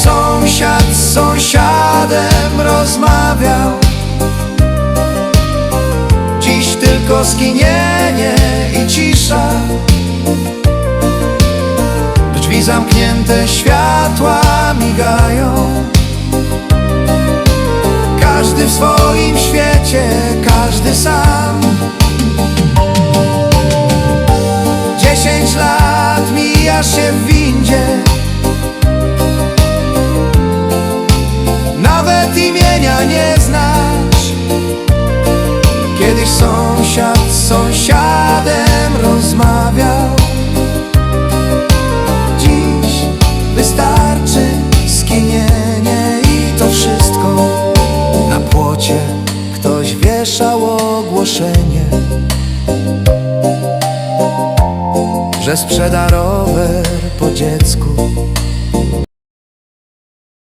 sąsiad z sąsiadem rozmawiał. Dziś tylko skinienie i cisza. Drzwi zamknięte, światła migają. Każdy w swoim świecie, każdy sam. Dziesięć lat mijasz się w windzie Nawet imienia nie znasz Kiedyś sąsiad z sąsiadem rozmawiał. Dziś wystarczy skinienie i to wszystko. Na płocie ktoś wieszał ogłoszenie Że sprzeda rower po dziecku